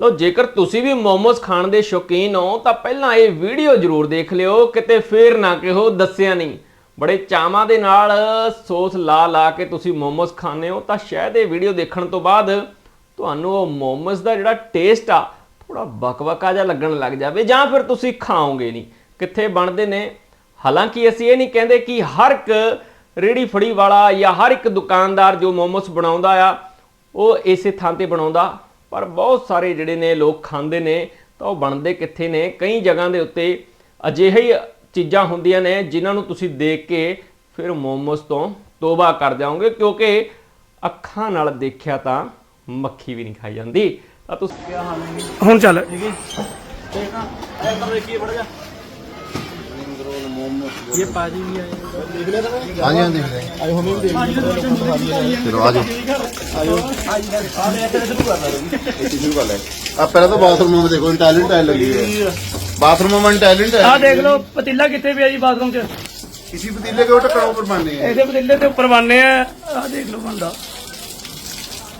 ਲੋ, ਜੇਕਰ ਤੁਸੀਂ ਵੀ ਮੋਮੋਸ ਖਾਣ ਦੇ ਸ਼ੌਕੀਨ ਹੋ, ਤਾਂ ਪਹਿਲਾਂ ਇਹ ਵੀਡੀਓ ਜ਼ਰੂਰ ਦੇਖ ਲਿਓ, ਕਿਤੇ ਫੇਰ ਨਾ ਕਿਹੋ, ਦੱਸਿਆ ਨਹੀਂ। ਬੜੇ ਚਾਵਾਂ ਦੇ ਨਾਲ ਸੌਸ ਲਾ ਲਾ ਕੇ ਤੁਸੀਂ ਮੋਮੋਸ ਖਾਣੇ ਹੋ, ਤਾਂ ਸ਼ਾਇਦ ਇਹ ਵੀਡੀਓ ਦੇਖਣ ਤੋਂ ਬਾਅਦ ਤੁਹਾਨੂੰ ਉਹ ਮੋਮੋਸ ਦਾ ਜਿਹੜਾ ਟੇਸਟ ਆ ਥੋੜਾ ਬਕਬਕਾ ਜਿਹਾ ਲੱਗਣ ਲੱਗ ਜਾਵੇ, ਜਾਂ ਫਿਰ ਤੁਸੀਂ ਖਾਓਗੇ ਨਹੀਂ। ਕਿੱਥੇ ਬਣਦੇ ਨੇ? ਹਾਲਾਂਕਿ ਅਸੀਂ ਇਹ ਨਹੀਂ ਕਹਿੰਦੇ ਕਿ ਹਰ ਇੱਕ ਰੇੜੀ ਫੜੀ ਵਾਲਾ ਜਾਂ ਹਰ ਇੱਕ ਦੁਕਾਨਦਾਰ ਜੋ ਮੋਮੋਸ ਬਣਾਉਂਦਾ ਆ, ਉਹ ਇਸੇ ਥਾਂ ਤੇ ਬਣਾਉਂਦਾ। ਪਰ ਬਹੁਤ ਸਾਰੇ ਜਿਹੜੇ ਨੇ ਲੋਕ ਖਾਂਦੇ ਨੇ ਤਾਂ ਉਹ ਬਣਦੇ ਕਿੱਥੇ ਨੇ? ਕਈ ਜਗ੍ਹਾ ਦੇ ਉੱਤੇ ਅਜਿਹੇ ਹੀ ਚੀਜ਼ਾਂ ਹੁੰਦੀਆਂ ਨੇ ਜਿਨ੍ਹਾਂ ਨੂੰ ਤੁਸੀਂ ਦੇਖ ਕੇ ਫਿਰ ਮੋਮੋਸ ਤੋਂ ਤੋਬਾ ਕਰ ਜਾਓਗੇ ਕਿਉਂਕਿ ਅੱਖਾਂ ਨਾਲ ਦੇਖਿਆ ਤਾਂ ਮੱਖੀ ਵੀ ਨਹੀਂ ਖਾਈ ਜਾਂਦੀ। ਤਾਂ ਤੁਸੀਂ ਹੁਣ ਚੱਲ। ਹਾਂਜੀ ਹਾਂ ਦੇਖ ਰਹੇ ਆਏ ਹੋਮੇ ਵੀ ਚਲੋ ਆ ਜਾਓ। ਸ਼ੁਰੂ ਕਰ ਲੈ। ਆ ਪਹਿਲਾਂ ਤਾਂ ਬਾਥਰੂਮ ਵਿੱਚ ਦੇਖੋ ਟੈਲੈਂਟ ਟਾਇਲ ਲੱਗੀ ਹੈ। ਬਾਥਰੂਮ ਵਿੱਚ ਟੈਲੈਂਟ ਹੈ ਆਹ ਦੇਖ ਲਓ ਪਤੀਲਾ ਕਿੱਥੇ ਪਿਆ ਜੀ ਬਾਥਰੂਮ 'ਚ? ਕਿਸੇ ਪਤੀਲੇ ਕੇ ਟੱਕਰਾਂ ਉੱਪਰ ਬਣਨੇ ਹੈ ਇਹਦੇ ਪਤੀਲੇ ਦੇ ਉੱਪਰ ਬਣਨੇ ਆ। ਆਹ ਦੇਖ ਲਓ ਬੰਦਾ।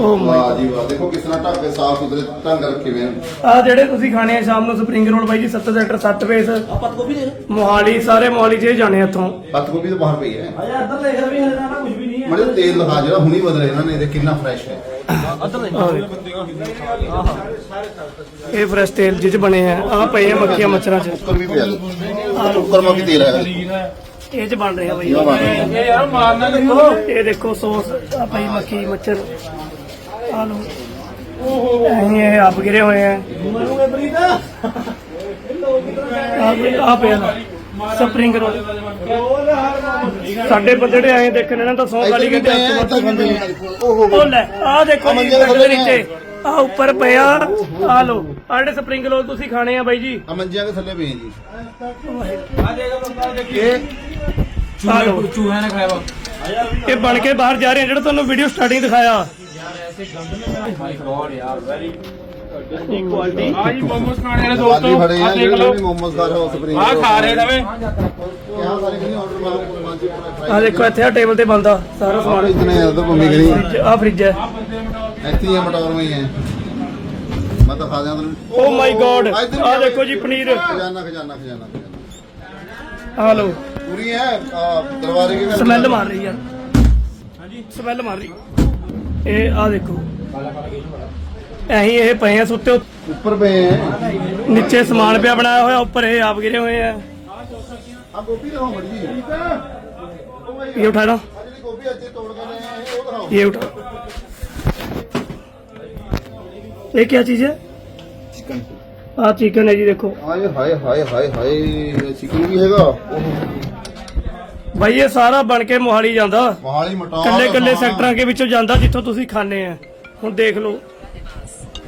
ਓ ਮਾਈ ਵਾਹ ਜੀ ਵਾਹ। ਦੇਖੋ ਕਿਸ ਤਰ੍ਹਾਂ ਢੱਕ ਕੇ ਸਾਫ਼ ਸੁਥਰੇ ਢੰਗ ਰੱਖੇ ਹੋਏ ਹਨ। ਆ ਜਿਹੜੇ ਤੁਸੀਂ ਖਾਣੇ ਆ ਸ਼ਾਮ ਨੂੰ ਸਪਰਿੰਗ ਰੋਲ ਬਾਈ ਜੀ 7 ਸੈਕਟਰ 7 ਫੇਸ ਪਤ ਕੋ ਵੀ ਦੇ ਮੋਹਾਲੀ ਸਾਰੇ ਮੋਹਾਲੀ 'ਚ ਹੀ ਜਾਣੇ ਇੱਥੋਂ। ਪੱਤ ਗੋਭੀ ਤਾਂ ਬਾਹਰ ਪਈ ਹੈ। ਆਇਆ ਇੱਧਰ ਦੇਖ ਵੀ ਹਲੇ ਨਾ ਕੁਝ ਵੀ ਨਹੀਂ ਹੈ। ਮੜੇ ਤੇਲ ਦਿਖਾ ਜਿਹੜਾ ਹੁਣੀ ਬਦਲ ਇਹਨਾਂ ਨੇ ਇਹ ਕਿੰਨਾ ਫਰੈਸ਼ ਹੈ। ਇੱਧਰ ਦੇਖ। ਆਹ ਦੇਖੋ। ਇਹ ਫਰੈਸ਼ ਤੇਲ ਜਿਹ 'ਚ ਬਣੇ ਆ। ਆ ਪਏ ਆ ਮੱਖੀਆਂ ਮੱਛਰਾਂ 'ਚ। ਉੱਪਰ ਵੀ ਪਿਆ। ਉੱਪਰ ਮੱਕੀ ਤੇਲ ਹੈ ਇਹ 'ਚ ਬਣ ਰਿਹਾ ਬਾਈ। ਇਹ ਯਾਰ ਮਾਰਨਾ ਦੇਖੋ। ਇਹ ਦੇਖੋ ਸੌਸ ਆ ਪਈ ਮੱਖੀ ਮੱਛਰ ਆ ਲੋ ਇਹ ਇਹ ਆਪ ਗਿਰੇ ਹੋਏ ਆ। ਮਰੂਗੇ ਪ੍ਰੀਤ। ਆ ਆ ਪਿਆ ਸਪਰਿੰਗ ਰੋਲ। ਸਾਡੇ ਬੰਦੜੇ ਆਏ ਦੇਖਣ ਇਹਨਾਂ ਤਾਂ ਸੌ ਗਾਲੀ ਕਹਿੰਦੇ ਹੱਥ ਓਹੋ। ਉਹ ਲੈ ਆ ਦੇਖੋ ਜੀ ਮੰਜੇ ਦੇ ਥੱਲੇ ਬੰਦੇ ਨੀਚੇ ਆ। ਉੱਪਰ ਪਿਆ ਆ। ਲੋ ਆ ਜਿਹੜੇ ਸਪਰਿੰਗ ਰੋਲ ਤੁਸੀਂ ਖਾਣੇ ਆ ਬਾਈ ਜੀ। ਆ ਮੰਜਿਆਂ ਦੇ ਥੱਲੇ ਪਏ ਜੀ। ਆ ਲੋ ਚੂਹਾ ਨੇ ਖਾਇਆ ਵਾ। ਇਹ ਬਣ ਕੇ ਬਾਹਰ ਜਾ ਰਹੇ ਆ ਜਿਹੜਾ ਤੁਹਾਨੂੰ ਵੀਡੀਓ ਸਟਾਰਟਿੰਗ ਦਿਖਾਇਆ। ਆਜੀ ਮੋਮੋਸ ਖਾਣੇ ਵਾਲੇ ਦੋਸਤੋ ਆ ਆ ਦੇਖ ਲਓ। ਮੋਮੋਸ ਖਾ ਰਹੇ ਹੋ ਸਪਰਿੰਗ ਆ ਖਾ ਰਹੇ ਨਵੇਂ ਕਿਹਾ ਸਾਰੇ ਕਿ ਆਰਡਰ ਮਾਰੋ ਫਰਾਈ ਆ ਦੇਖੋ ਇੱਥੇ ਆ ਟੇਬਲ ਤੇ ਬੰਦਾ ਸਾਰਾ ਸਮਾਨ। ਇਤਨੇ ਜ਼ਿਆਦਾ ਭੂਮੀ ਗਣੀ ਆ ਫ੍ਰਿਜ ਹੈ। ਇੱਥੇ ਹੀ ਮਟੌਰ ਵਿੱਚ ਹੈ। ਮੈਂ ਤਾਂ ਖਾ ਦਿਆਂ ਤੁਹਾਨੂੰ ਓ ਮਾਈ ਗੋਡ ਆ। ਦੇਖੋ ਜੀ ਪਨੀਰ। ਖਜ਼ਾਨਾ ਖਜ਼ਾਨਾ ਖਜ਼ਾਨਾ। ਆ ਲੋ ਪੂਰੀ ਹੈ? ਦਰਵਾਜ਼ੇ ਕੀ ਸਮੈਲ ਮਾਰ ਰਹੀ ਯਾਰ। ਹਾਂਜੀ। ਸਮੈਲ ਮਾਰ ਰਹੀ। ਇਹ ਆ ਦੇਖੋ। ਅਹੀਂ ਇਹ ਪਏ ਆ ਸੁੱਤੇ ਉੱਪਰ ਪਏ ਆ ਨੀਚੇ ਸਮਾਨ ਪਿਆ ਬਣਾਇਆ ਹੋਇਆ ਉੱਪਰ ਇਹ ਆਪ ਗਿਰੇ ਹੋਏ ਆ। ਇਹ ਉਠਾ ਲਓ। ਇਹ ਉਠਾ। ਇਹ ਕੀ ਚੀਜ਼ ਹੈ? ਚਿਕਨ ਆ ਚਿਕਨ ਹੈ ਜੀ ਦੇਖੋ। ਹਾਏ ਹਾਏ ਹਾਏ ਹਾਏ ਹਾਏ। ਚਿਕਨ ਵੀ ਹੈਗਾ। ਭਾਈ ਇਹ ਸਾਰਾ ਬਣ ਕੇ ਮੋਹਾਲੀ ਜਾਂਦਾ। ਮੋਹਾਲੀ ਮਟਾਉ ਕੱਲੇ ਕੱਲੇ ਸੈਕਟਰਾਂ ਕੇ ਵਿੱਚੋਂ ਜਾਂਦਾ ਜਿੱਥੋਂ ਤੁਸੀਂ ਖਾਣੇ ਆ। ਹੁਣ ਦੇਖ ਲਓ।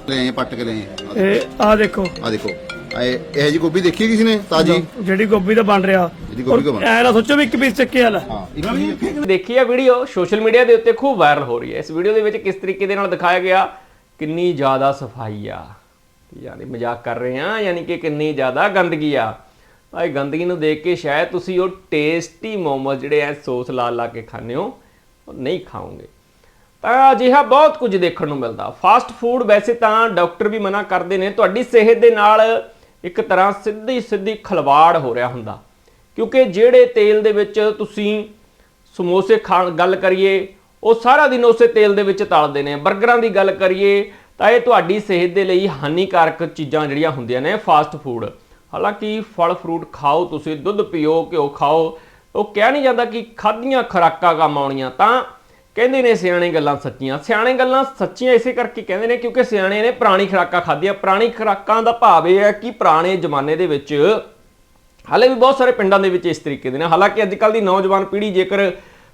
ਲੈ ਪੱਟ ਕੇ ਲੈ ਇਹ ਆ ਦੇਖੋ। ਆ ਦੇਖੋ। ਇਹ ਜੀ ਗੋਭੀ ਦੇਖੀ ਕਿਸ ਨੇ? ਤਾਜੀ? ਜਿਹੜੀ ਗੋਭੀ ਦਾ ਬਣ ਰਿਹਾ। ਐ ਨਾ ਸੋਚੋ ਵੀ ਇੱਕ ਪੀਸ ਚੱਕੇ ਵਾਲਾ। ਦੇਖੀ। ਆ ਵੀਡੀਓ ਸੋਸ਼ਲ ਮੀਡੀਆ ਦੇ ਉੱਤੇ ਖੂਬ ਵਾਇਰਲ ਹੋ ਰਹੀ ਹੈ। ਇਸ ਵੀਡੀਓ ਦੇ ਵਿੱਚ ਕਿਸ ਤਰੀਕੇ ਦੇ ਨਾਲ ਦਿਖਾਇਆ ਗਿਆ? ਕਿੰਨੀ ਜ਼ਿਆਦਾ ਸਫ਼ਾਈ ਆ। ਯਾਨੀ ਮਜ਼ਾਕ ਕਰ ਰਹੇ ਆ ਯਾਨੀ ਕਿ ਕਿੰਨੀ ਜ਼ਿਆਦਾ ਗੰਦਗੀ ਆ। ਇਹ ਗੰਦਗੀ ਨੂੰ ਦੇਖ ਕੇ ਸ਼ਾਇਦ ਤੁਸੀਂ ਉਹ ਟੇਸਟੀ ਮੋਮੋਸ ਜਿਹੜੇ ਐ ਸੌਸ ਲਾ ਲਾ ਕੇ ਖਾਂਦੇ ਹੋ, ਉਹ ਨਹੀਂ ਖਾਓਗੇ। ਤਾਂ ਅਜਿਹਾ ਬਹੁਤ ਕੁਝ ਦੇਖਣ ਨੂੰ ਮਿਲਦਾ। ਫਾਸਟ ਫੂਡ ਵੈਸੇ ਤਾਂ ਡਾਕਟਰ ਵੀ ਮਨਾ ਕਰਦੇ ਨੇ, ਤੁਹਾਡੀ ਸਿਹਤ ਦੇ ਨਾਲ ਇੱਕ ਤਰ੍ਹਾਂ ਸਿੱਧੀ ਸਿੱਧੀ ਖਲਵਾੜ ਹੋ ਰਿਹਾ ਹੁੰਦਾ। ਕਿਉਂਕਿ ਜਿਹੜੇ ਤੇਲ ਦੇ ਵਿੱਚ ਤੁਸੀਂ ਸਮੋਸੇ ਖਾਣ, ਗੱਲ ਕਰੀਏ, ਉਹ ਸਾਰਾ ਦਿਨ ਉਸੇ ਤੇਲ ਦੇ ਵਿੱਚ ਤਲਦੇ ਨੇ। 버ਗਰਾਂ ਦੀ ਗੱਲ ਕਰੀਏ, ਤਾਂ ਇਹ ਤੁਹਾਡੀ ਸਿਹਤ ਦੇ ਲਈ ਹਾਨੀਕਾਰਕ ਚੀਜ਼ਾਂ ਜਿਹੜੀਆਂ ਹੁੰਦੀਆਂ ਨੇ ਫਾਸਟ ਫੂਡ ਹਾਲਾਂਕਿ ਫਲ ਫਰੂਟ ਖਾਓ, ਤੁਸੀਂ ਦੁੱਧ ਪੀਓ, ਘਿਓ ਖਾਓ, ਉਹ ਕਹਿ ਨਹੀਂ ਜਾਂਦਾ ਕਿ ਖਾਧੀਆਂ ਖੁਰਾਕਾਂ ਕੰਮ ਆਉਣੀਆਂ, ਤਾਂ ਕਹਿੰਦੇ ਨੇ ਸਿਆਣੇ ਗੱਲਾਂ ਸੱਚੀਆਂ। ਸਿਆਣੇ ਗੱਲਾਂ ਸੱਚੀਆਂ ਇਸੇ ਕਰਕੇ ਕਹਿੰਦੇ ਨੇ ਕਿਉਂਕਿ ਸਿਆਣੇ ਨੇ ਪੁਰਾਣੀ ਖੁਰਾਕਾਂ ਖਾਧੀਆਂ। ਪੁਰਾਣੀ ਖੁਰਾਕਾਂ ਦਾ ਭਾਵ ਇਹ ਹੈ ਕਿ ਪੁਰਾਣੇ ਜ਼ਮਾਨੇ ਦੇ ਵਿੱਚ ਹਾਲੇ ਵੀ ਬਹੁਤ ਸਾਰੇ ਪਿੰਡਾਂ ਦੇ ਵਿੱਚ ਇਸ ਤਰੀਕੇ ਦੇ ਨੇ। ਹਾਲਾਂਕਿ ਅੱਜ ਕੱਲ ਦੀ ਨੌਜਵਾਨ ਪੀੜ੍ਹੀ ਜੇਕਰ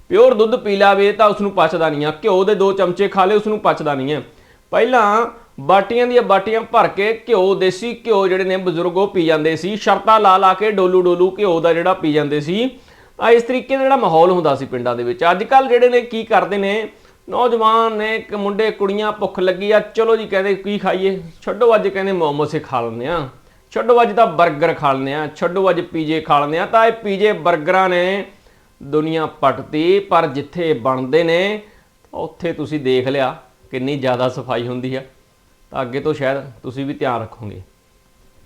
ਪਿਓਰ ਦੁੱਧ ਪੀ ਲਾਵੇ ਤਾਂ ਉਸ ਨੂੰ ਪਚਦਾ ਨਹੀਂ ਆ ਘਿਓ ਦੇ ਦੋ ਚਮਚੇ ਖਾ ਲੇ ਉਸ ਨੂੰ ਪਚਦਾ ਨਹੀਂ ਹੈ। ਪਹਿਲਾਂ ਬਾਟੀਆਂ ਦੀਆਂ ਬਾਟੀਆਂ ਭਰ ਕੇ ਘਿਓ, ਦੇਸੀ ਘਿਓ ਜਿਹੜੇ ਨੇ ਬਜ਼ੁਰਗ ਉਹ ਪੀ ਜਾਂਦੇ ਸੀ। ਸ਼ਰਤਾਂ ਲਾ ਲਾ ਕੇ ਡੋਲੂ ਡੋਲੂ ਘਿਓ ਦਾ ਜਿਹੜਾ ਪੀ ਜਾਂਦੇ ਸੀ। ਆ ਇਸ ਤਰੀਕੇ ਦਾ ਜਿਹੜਾ ਮਾਹੌਲ ਹੁੰਦਾ ਸੀ ਪਿੰਡਾਂ ਦੇ ਵਿੱਚ। ਅੱਜ ਕੱਲ ਜਿਹੜੇ ਨੇ ਕੀ ਕਰਦੇ ਨੇ? ਨੌਜਵਾਨ ਨੇ ਕਿ ਮੁੰਡੇ, ਕੁੜੀਆਂ, ਭੁੱਖ ਲੱਗੀ ਆ, ਚਲੋ ਜੀ ਕਹਿੰਦੇ ਕੀ ਖਾਈਏ? ਛੱਡੋ ਅੱਜ ਕਹਿੰਦੇ ਮੋਮੋਸੇ ਖਾ ਲੈਂਦੇ ਆ। ਛੱਡੋ ਅੱਜ ਤਾਂ 버ਗਰ ਖਾ ਲੈਂਦੇ ਆ। ਛੱਡੋ ਅੱਜ ਪੀਜੇ ਖਾ ਲੈਂਦੇ ਆ। ਤਾਂ ਇਹ ਪੀਜੇ 버ਗਰਾਂ ਨੇ ਦੁਨੀਆ ਪਟਤੀ, ਪਰ ਜਿੱਥੇ ਬਣਦੇ ਨੇ, ਉੱਥੇ ਤੁਸੀਂ ਦੇਖ ਲਿਆ ਕਿੰਨੀ ਜ਼ਿਆਦਾ ਸਫ਼ਾਈ ਹੁੰਦੀ ਆ। ਤਾਂ ਅੱਗੇ ਤੋਂ ਸ਼ਾਇਦ ਤੁਸੀਂ ਵੀ ਧਿਆਨ ਰੱਖੋਗੇ।